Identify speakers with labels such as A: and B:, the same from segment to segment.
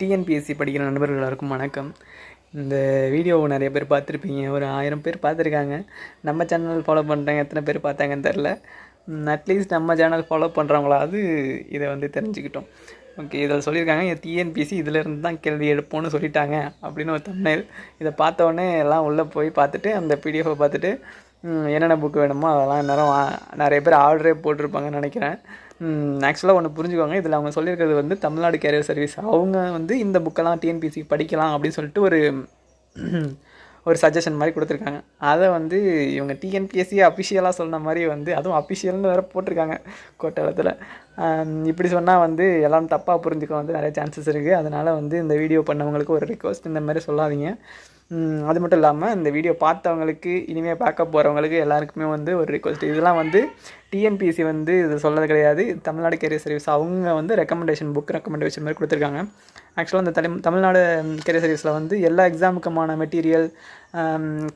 A: TNPSC படிக்கிற நண்பர்கள் எல்லாருக்கும் வணக்கம். இந்த வீடியோவை நிறைய பேர் பார்த்துருப்பீங்க. ஒரு ஆயிரம் பேர் பார்த்துருக்காங்க. நம்ம சேனல் ஃபாலோ பண்ணுறாங்க எத்தனை பேர் பார்த்தாங்கன்னு தெரில அட்லீஸ்ட் நம்ம சேனல் ஃபாலோ பண்ணுறவங்களாவது இதை வந்து தெரிஞ்சுக்கிட்டோம். ஓகே இதில் சொல்லியிருக்காங்க டிஎன்பிஎஸ்சி இதிலேருந்து தான் கேள்வி எடுப்போம்னு சொல்லிட்டாங்க. அப்படின்னு ஒரு தமிழ் இதை பார்த்தோன்னே எல்லாம் உள்ளே போய் பார்த்துட்டு அந்த பிடிஎஃபை பார்த்துட்டு என்னென்ன புக்கு வேணுமோ அதெல்லாம் நேரம் நிறைய பேர் ஆர்டரே போட்டிருப்பாங்கன்னு நினைக்கிறேன். ஆக்சுவலாக ஒன்று புரிஞ்சுக்கோங்க. இதில் அவங்க சொல்லியிருக்கிறது வந்து தமிழ்நாடு கேரியர் சர்வீஸ் அவங்க வந்து இந்த புக்கெல்லாம் டிஎன்பிசி படிக்கலாம் அப்படின்னு சொல்லிட்டு ஒரு ஒரு சஜஷன் மாதிரி கொடுத்துருக்காங்க. அதை வந்து இவங்க டிஎன்பிஎஸ்சி அஃபிஷியலாக சொன்ன மாதிரி வந்து அதுவும் அஃபிஷியல்னு வேறு போட்டிருக்காங்க கோட்டளத்தில். இப்படி சொன்னால் வந்து எல்லாம் தப்பாக புரிஞ்சுக்க வந்து நிறைய சான்சஸ் இருக்குது அதனால் வந்து இந்த வீடியோ பண்ணவங்களுக்கு ஒரு ரிக்வஸ்ட் இந்த மாதிரி சொல்லாதீங்க. அது மட்டும் இல்லாமல் இந்த வீடியோ பார்த்தவங்களுக்கு இனிமேல் பார்க்க போகிறவங்களுக்கு எல்லாருக்குமே வந்து ஒரு ரிக்வஸ்ட் இதெல்லாம் வந்து டிஎன்பிஎஸ்சி வந்து இது சொல்லது கிடையாது. தமிழ்நாடு கேரியர் சர்வீஸ் அவங்க வந்து ரெக்கமெண்டேஷன் புக் ரெக்கமெண்டேஷன் மாதிரி கொடுத்துருக்காங்க. ஆக்சுவலாக இந்த தலை தமிழ்நாடு கேரியர் சர்வீஸில் வந்து எல்லா எக்ஸாமுக்குமான மெட்டீரியல்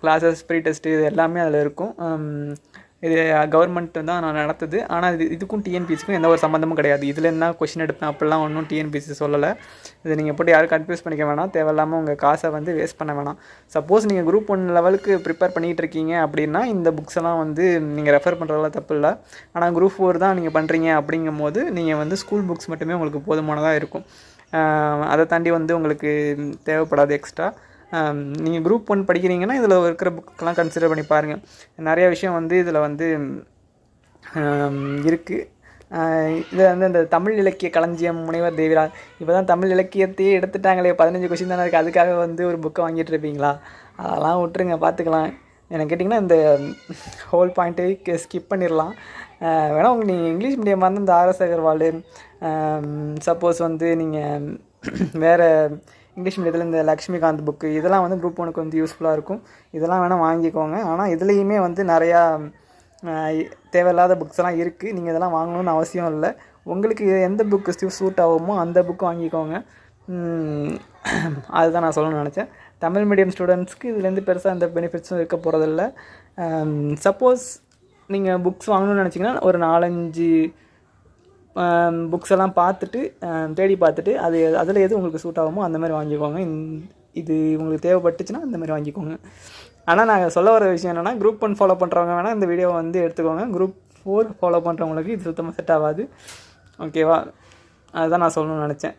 A: கிளாஸஸ் ப்ரீ டெஸ்ட்டு இது எல்லாமே அதில் இருக்கும். இது கவர்மெண்ட் தான் நான் நடத்துது. ஆனால் இது இதுக்கும் டிஎன்பிசிக்கும் எந்த ஒரு சம்மந்தமும் கிடையாது. இதில் என்ன கொஷின் எடுப்பேன் அப்படிலாம் ஒன்றும் டிஎன்பிசி சொல்லலை. இதை நீங்கள் போட்டு யாரும் கன்ஃபியூஸ் பண்ணிக்க வேணாம். தேவையில்லாமல் உங்கள் காசை வந்து வேஸ்ட் பண்ண வேணாம். சப்போஸ் நீங்கள் குரூப் ஒன் லெவலுக்கு ப்ரிப்பேர் பண்ணிகிட்டு இருக்கீங்க அப்படின்னா இந்த புக்ஸ் எல்லாம் வந்து நீங்கள் ரெஃபர் பண்ணுறதெல்லாம் தப்பு இல்லை. ஆனால் குரூப் ஃபோர் தான் நீங்கள் பண்ணுறீங்க அப்படிங்கும் போது நீங்கள் வந்து ஸ்கூல் புக்ஸ் மட்டுமே உங்களுக்கு போதுமானதாக இருக்கும். அதை தாண்டி வந்து உங்களுக்கு தேவைப்படாது எக்ஸ்ட்ரா நீங்கள் குரூப் ஒன் படிக்கிறீங்கன்னா இதில் இருக்கிற புக்கெல்லாம் கன்சிடர் பண்ணி பாருங்கள் நிறைய விஷயம் வந்து இதில் வந்து இருக்குது இது வந்து இந்த தமிழ் இலக்கிய களஞ்சியம் முனைவர் தேவிரா இப்போ தான் தமிழ் இலக்கியத்தையே எடுத்துட்டாங்களே பதினஞ்சு கொஷின் தானே இருக்குது அதுக்காக வந்து ஒரு புக்கை வாங்கிட்டு இருப்பீங்களா? அதெல்லாம் விட்டுருங்க பார்த்துக்கலாம் எனக்கு கேட்டிங்கன்னா இந்த ஹோல் பாயிண்ட்டை ஸ்கிப் பண்ணிடலாம். வேணால் வேணா உங்கள் நீங்கள் இங்கிலீஷ் மீடியமாக இருந்தால் இந்த ஆர்எஸ் அகர்வால் சப்போஸ் வந்து நீங்கள் வேறு இங்கிலீஷ் மீடியத்தில் இந்த லக்ஷ்மிகாந்த் புக்கு இதெல்லாம் வந்து குரூப் ஒனுக்கு வந்து யூஸ்ஃபுல்லாக இருக்கும். இதெல்லாம் வேணால் வாங்கிக்கோங்க. ஆனால் இதுலேயுமே வந்து நிறையா தேவையில்லாத புக்ஸ் எல்லாம் இருக்குது நீங்கள் இதெல்லாம் வாங்கணும்னு அவசியம் இல்லை. உங்களுக்கு எந்த புக்கு சூட் ஆகுமோ அந்த புக்கு வாங்கிக்கோங்க. அதுதான் நான் சொல்லணும்னு நினச்சேன். தமிழ் மீடியம் ஸ்டூடெண்ட்ஸ்க்கு இதுலேருந்து பெருசாக எந்த பெனிஃபிட்ஸும் இருக்க போகிறதில்ல சப்போஸ் நீங்கள் புக்ஸ் வாங்கணும்னு நினச்சிங்கன்னா ஒரு நாலஞ்சு புக்ஸ் எல்லாம் பார்த்துட்டு தேடி பார்த்துட்டு அது அதில் எது உங்களுக்கு சூட் ஆகுமோ அந்த மாதிரி வாங்கிக்கோங்க. இது உங்களுக்கு தேவைப்பட்டுச்சுன்னா அந்த மாதிரி வாங்கிக்கோங்க. ஆனால் நாங்கள் சொல்ல வர விஷயம் என்னென்னா குரூப் ஒன் ஃபாலோ பண்ணுறவங்க வேணால் இந்த வீடியோவை வந்து எடுத்துக்கோங்க. குரூப் ஃபோர் ஃபாலோ பண்ணுறவங்களுக்கு இது சுத்தமாக செட் ஆகாது. ஓகேவா அதுதான் நான் சொல்லணும்னு நினச்சேன்.